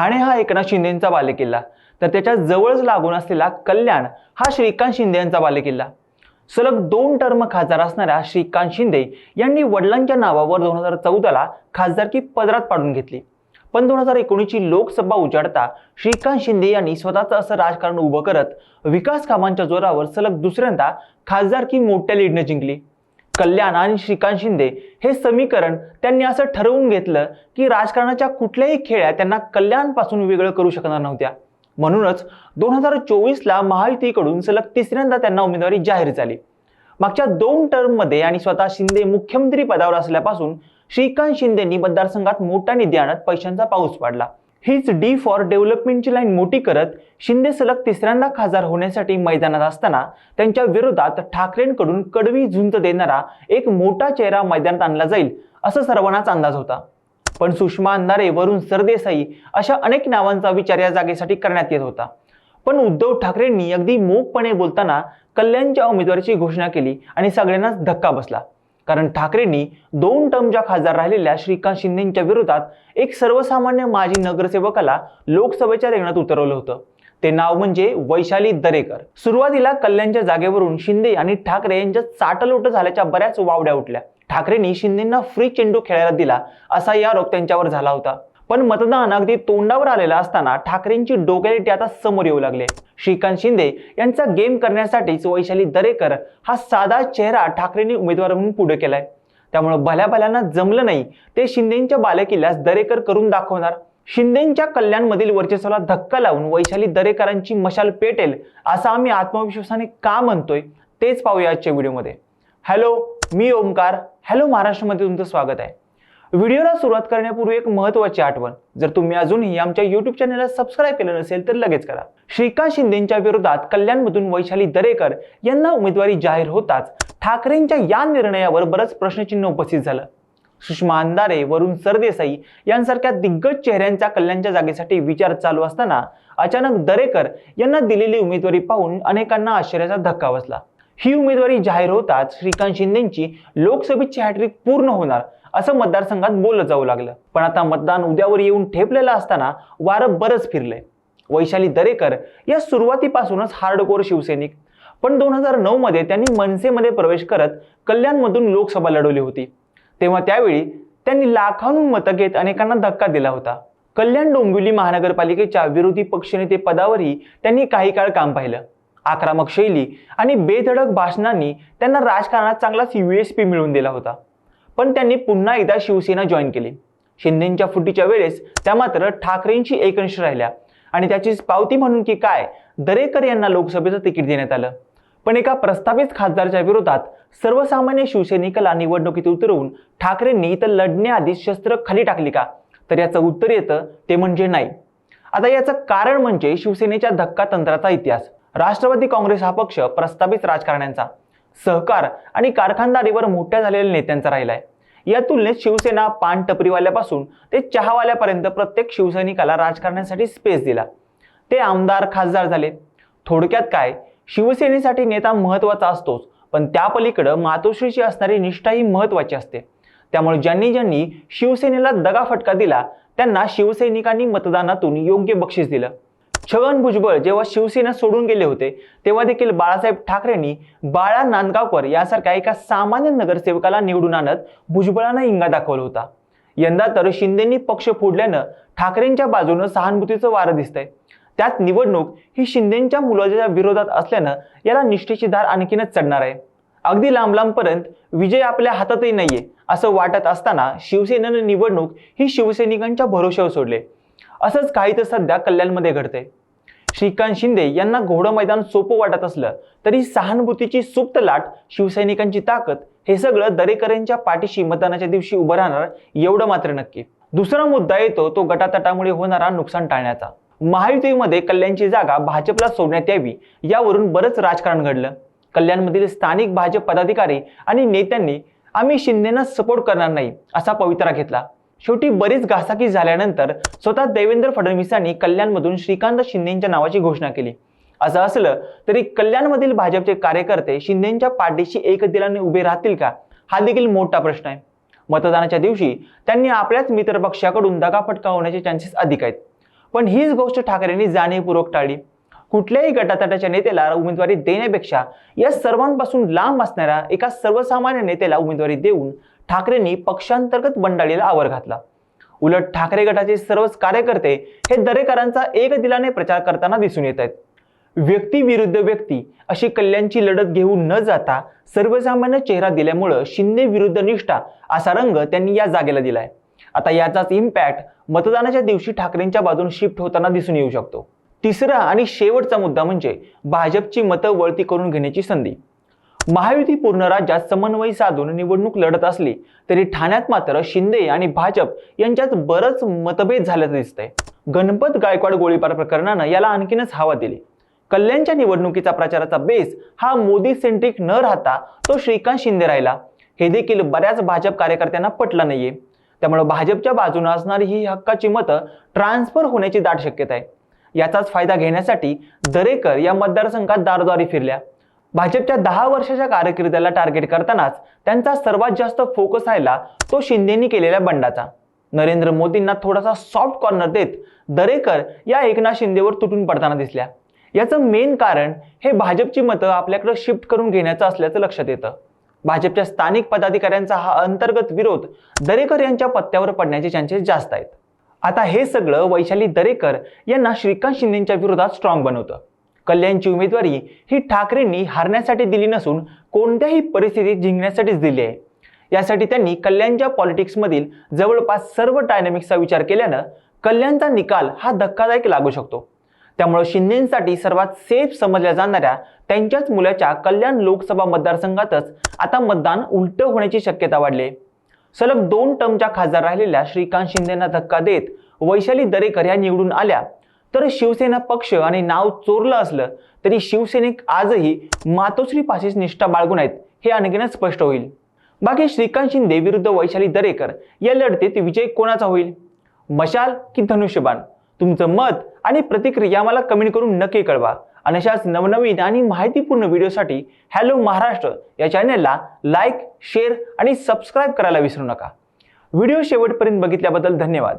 ठाणे हा एकनाथ शिंदेचा बालेकिल्ला. तर त्याच्या जवळच लागून असलेला कल्याण हा श्रीकांत शिंदे यांचा बालेकिल्ला. सलग दोन टर्म खासदार असणाऱ्या श्रीकांत शिंदे यांनी वडिलांच्या नावावर दोन हजार चौदाला खासदारकी पदरात पाडून घेतली. पण दोन हजार एकोणीसची लोकसभा उजाडता श्रीकांत शिंदे यांनी स्वतःचं असं राजकारण उभं करत विकास कामांच्या जोरावर सलग दुसऱ्यांदा खासदारकी मोठ्या लीडने जिंकली. कल्याण आणि श्रीकांत शिंदे हे समीकरण त्यांनी असं ठरवून घेतलं की राजकारणाच्या कुठल्याही खेळ्या त्यांना कल्याणपासून वेगळं करू शकणार नव्हत्या. म्हणूनच दोन हजार चोवीसला महायुतीकडून सलग तिसऱ्यांदा त्यांना उमेदवारी जाहीर झाली. मागच्या दोन टर्ममध्ये आणि स्वतः शिंदे मुख्यमंत्री पदावर असल्यापासून श्रीकांत शिंदेंनी मतदारसंघात मोठा निधी आणत पैशांचा पाऊस पाडला. हीच डी फॉर डेव्हलपमेंटची लाईन मोठी करत शिंदे सलग तिसऱ्यांदा खासदार होण्यासाठी मैदानात असताना त्यांच्या विरोधात ठाकरेंकडून कडवी झुंज देणारा एक मोठा चेहरा मैदानात आणला जाईल असं सर्वांनाच अंदाज होता. पण सुषमा अंधारे वरुण सरदेसाई अशा अनेक नावांचा विचार या जागेसाठी करण्यात येत होता. पण उद्धव ठाकरेंनी अगदी मूकपणे बोलताना कल्याणच्या उमेदवारीची घोषणा केली आणि सगळ्यांनाच धक्का बसला. कारण ठाकरेंनी दोन टर्मच्या खासदार राहिलेल्या श्रीकांत शिंदेच्या विरोधात एक सर्वसामान्य माजी नगरसेवकाला लोकसभेच्या रिंगणात उतरवलं होतं. ते नाव म्हणजे वैशाली दरेकर. सुरुवातीला कल्याणच्या जागेवरून शिंदे आणि ठाकरे यांच्यात चाटलोट झाल्याच्या बऱ्याच वावड्या उठल्या. ठाकरेंनी शिंदेंना फ्री चेंडू खेळायला दिला असाही आरोप त्यांच्यावर झाला होता. पण मतदान अगदी तोंडावर आलेलं असताना ठाकरेंची डोक्यालिटी आता समोर येऊ लागले. श्रीकांत शिंदे यांचा गेम करण्यासाठीच वैशाली दरेकर हा साधा चेहरा ठाकरेंनी उमेदवार म्हणून पुढे केलाय. त्यामुळे भल्या भल्यांना जमलं नाही ते शिंदेच्या बालेकिल्ल्यास दरेकर करून दाखवणार. शिंदेच्या कल्याणमधील वर्चस्वाला धक्का लावून वैशाली दरेकरांची मशाल पेटेल असं आम्ही आत्मविश्वासाने का म्हणतोय तेच पाहूया आजच्या व्हिडिओमध्ये. हॅलो मी ओमकार. हॅलो महाराष्ट्रामध्ये तुमचं स्वागत आहे. व्हिडिओला सुरुवात करण्यापूर्वी एक महत्त्वाची आठवण. जर तुम्ही अजूनही आमच्या युट्यूब चॅनलला सबस्क्राईब केलं नसेल तर लगेच करा. श्रीकांत शिंदेच्या विरोधात कल्याणमधून वैशाली दरेकर यांना उमेदवारी जाहीर होताच ठाकरेंच्या या निर्णयावर बरंच प्रश्नचिन्ह उपस्थित झालं. सुषमा अंधारे वरुण सरदेसाई यांसारख्या दिग्गज चेहऱ्यांचा कल्याणच्या जागेसाठी विचार चालू असताना अचानक दरेकर यांना दिलेली उमेदवारी पाहून अनेकांना आश्चर्याचा धक्का बसला. ही उमेदवारी जाहीर होताच श्रीकांत शिंदेची लोकसभेची हॅट्रिक पूर्ण होणार. असं मतदारसंघात बोललं जाऊ लागलं. पण आता मतदान उद्यावर येऊन ठेपलेलं असताना वारं बरंच फिरलंय. वैशाली दरेकर या सुरुवातीपासूनच हार्डकोर शिवसैनिक. पण दोन हजार नऊ मध्ये त्यांनी मनसेमध्ये प्रवेश करत कल्याणमधून लोकसभा लढवली होती. तेव्हा त्यावेळी त्यांनी लाखांहून मतं घेत अनेकांना धक्का दिला होता. कल्याण डोंबिवली महानगरपालिकेच्या विरोधी पक्षनेते पदावरही त्यांनी काही काळ काम पाहिलं. आक्रमक शैली आणि बेधडक भाषणांनी त्यांना राजकारणात चांगलाच युएसपी मिळवून दिला होता. पण त्यांनी पुन्हा एकदा शिवसेना जॉईन केली. शिंदेच्या फुटीच्या वेळेस त्या मात्र ठाकरेंशी एकनिष्ठ राहिल्या. आणि त्याची पावती म्हणून की काय दरेकर यांना लोकसभेचं तिकीट देण्यात आलं. पण एका प्रस्तावित खासदारच्या विरोधात सर्वसामान्य शिवसैनिकाला निवडणुकीत उतरवून ठाकरेंनी तर लढण्याआधी शस्त्र खाली टाकली का? तर याचं उत्तर येतं ते म्हणजे नाही. आता याचं कारण म्हणजे शिवसेनेच्या धक्का तंत्राचा इतिहास. राष्ट्रवादी काँग्रेस हा पक्ष प्रस्तावित राजकारण्यांचा. सहकार आणि कारखानदारीवर मोठ्या झालेल्या नेत्यांचा राहिलाय. या तुलनेत शिवसेना पान टपरीवाल्यापासून ते चहावाल्यापर्यंत प्रत्येक शिवसैनिकाला राजकारणासाठी स्पेस दिला. ते आमदार खासदार झाले. थोडक्यात काय? शिवसेनेसाठी नेता महत्त्वाचा असतोच पण त्या पलीकडं मातोश्रीची असणारी निष्ठाही महत्वाची असते. त्यामुळे ज्यांनी ज्यांनी शिवसेनेला दगा फटका दिला त्यांना शिवसैनिकांनी मतदानातून योग्य बक्षीस दिलं. छगन भुजबळ जेव्हा शिवसेना सोडून गेले होते तेव्हा देखील बाळासाहेब ठाकरेंनी बाळा नांदगावकर यासारख्या एका सामान्य नगरसेवकाला निवडून आणत भुजबळांना इंगा दाखवला होता. यंदा तर शिंदेंनी पक्ष फोडल्यानं ठाकरेंच्या बाजूनं सहानुभूतीचं वारं दिसतंय. त्यात निवडणूक ही शिंदेच्या मुलाच्या विरोधात असल्यानं याला निष्ठेची धार आणखीनच चढणार आहे. अगदी लांब लांबपर्यंत विजय आपल्या हातातही नाहीये असं वाटत असताना शिवसेनेनं निवडणूक ही शिवसैनिकांच्या भरोश्यावर सोडले. असंच काही तर सध्या कल्याणमध्ये घडतंय. श्रीकांत शिंदे यांना घोडं मैदान सोपं वाटत असलं तरी सहानुभूतीची सुप्त लाट शिवसैनिकांची ताकद हे सगळं दरेकरांच्या पाठीशी मतदानाच्या दिवशी उभं राहणार एवढं मात्र नक्की. दुसरा मुद्दा येतो तो गटातटामुळे होणारा नुकसान टाळण्याचा. महायुतीमध्ये कल्याणची जागा भाजपला सोडण्यात यावी यावरून बरंच राजकारण घडलं. कल्याणमधील स्थानिक भाजप पदाधिकारी आणि नेत्यांनी आम्ही शिंदेना सपोर्ट करणार नाही असा पवित्रा घेतला. शेवटी बरीच घासाकी झाल्यानंतर स्वतः देवेंद्र फडणवीसांनी कल्याणमधून श्रीकांत शिंदेच्या नावाची घोषणा केली. असं असलं तरी कल्याणमधील भाजपचे कार्यकर्ते शिंदेच्या पाठीशी एकदिलाने उभे राहतील का? हा देखील मोठा प्रश्न आहे. मतदानाच्या दिवशी त्यांनी आपल्याच मित्रपक्षाकडून दगाफटका होण्याचे चान्सेस अधिक आहेत. पण हीच गोष्ट ठाकरेंनी जाणीवपूर्वक टाळली. कुठल्याही गटातटाच्या नेत्याला उमेदवारी देण्यापेक्षा या सर्वांपासून लांब असणाऱ्या एका सर्वसामान्य नेत्याला उमेदवारी देऊन ठाकरेंनी पक्षांतर्गत बंडाळीला आवर घातला. उलट ठाकरे गटाचे सर्वच कार्यकर्ते हे दरेकरांचा एक दिलाने प्रचार करताना दिसून येत आहेत. व्यक्ती विरुद्ध व्यक्ती अशी कल्याणची लढत घेऊन न जाता सर्वसामान्य चेहरा दिल्यामुळं शिंदे विरुद्ध निष्ठा असा रंग त्यांनी या जागेला दिलाय. आता याचाच इम्पॅक्ट मतदानाच्या दिवशी ठाकरेंच्या बाजून शिफ्ट होताना दिसून येऊ शकतो. तिसरा आणि शेवटचा मुद्दा म्हणजे भाजपची मतं वळती करून घेण्याची संधी. महायुती पूर्ण राज्यात समन्वय साधून निवडणूक लढत असली तरी ठाण्यात मात्र शिंदे आणि भाजप यांच्यात बरंच मतभेद झाल्याचं दिसतंय. गणपत गायकवाड गोळीबार प्रकरणानं याला आणखीनच हवा दिली. कल्याणच्या निवडणुकीचा प्रचाराचा बेस हा मोदी सेंट्रिक न राहता तो श्रीकांत शिंदे राहिला. हे देखील बऱ्याच भाजप कार्यकर्त्यांना पटलं नाहीये. त्यामुळे भाजपच्या बाजूने असणारी ही हक्काची मतं ट्रान्सफर होण्याची दाट शक्यता आहे. याचाच फायदा घेण्यासाठी दरेकर या मतदारसंघात दारोदारी फिरल्या. भाजपच्या दहा वर्षाच्या कारकिर्दीला टार्गेट करतानाच त्यांचा सर्वात जास्त फोकस राहिला तो शिंदेनी केलेल्या बंडाचा. नरेंद्र मोदींना थोडासा सॉफ्ट कॉर्नर देत दरेकर या एकनाथ शिंदेवर तुटून पडताना दिसल्या. याचं मेन कारण हे भाजपची मतं आपल्याकडे शिफ्ट करून घेण्याचं असल्याचं लक्षात येतं. भाजपच्या स्थानिक पदाधिकाऱ्यांचा हा अंतर्गत विरोध दरेकर यांच्या पत्त्यावर पडण्याचे चान्सेस जास्त आहेत. आता हे सगळं वैशाली दरेकर यांना श्रीकांत शिंदेच्या विरोधात स्ट्रॉंग बनवतं. कल्याणची उमेदवारी ही ठाकरेंनी हारण्यासाठी दिली नसून कोणत्याही परिस्थितीत जिंकण्यासाठीच दिली आहे. यासाठी त्यांनी कल्याणच्या पॉलिटिक्समधील जवळपास सर्व डायनॅमिक्सचा विचार केल्यानं कल्याणचा निकाल हा धक्कादायक लागू शकतो. त्यामुळे शिंदेसाठी सर्वात सेफ समजल्या जाणाऱ्या त्यांच्याच मुलाच्या कल्याण लोकसभा मतदारसंघातच आता मतदान उलट होण्याची शक्यता वाढली आहे. सलग दोन टर्मच्या खासदार राहिलेल्या श्रीकांत शिंदेंना धक्का देत वैशाली दरेकर या निवडून आल्या. तर शिवसेना पक्ष आणि नाव चोरलं असलं तरी शिवसैनिक आजही मातोश्री पाशीच निष्ठा बाळगून आहेत हे आणखीनच स्पष्ट होईल. बाकी श्रीकांत शिंदे विरुद्ध वैशाली दरेकर या लढतीत विजय कोणाचा होईल? मशाल की धनुष्यबाण? तुमचं मत आणि प्रतिक्रिया मला कमेंट करून नक्की कळवा. आणि अशाच नवनवीन आणि माहितीपूर्ण व्हिडिओसाठी हॅलो महाराष्ट्र या चॅनलला लाईक शेअर आणि सबस्क्राईब करायला विसरू नका. व्हिडिओ शेवटपर्यंत बघितल्याबद्दल धन्यवाद.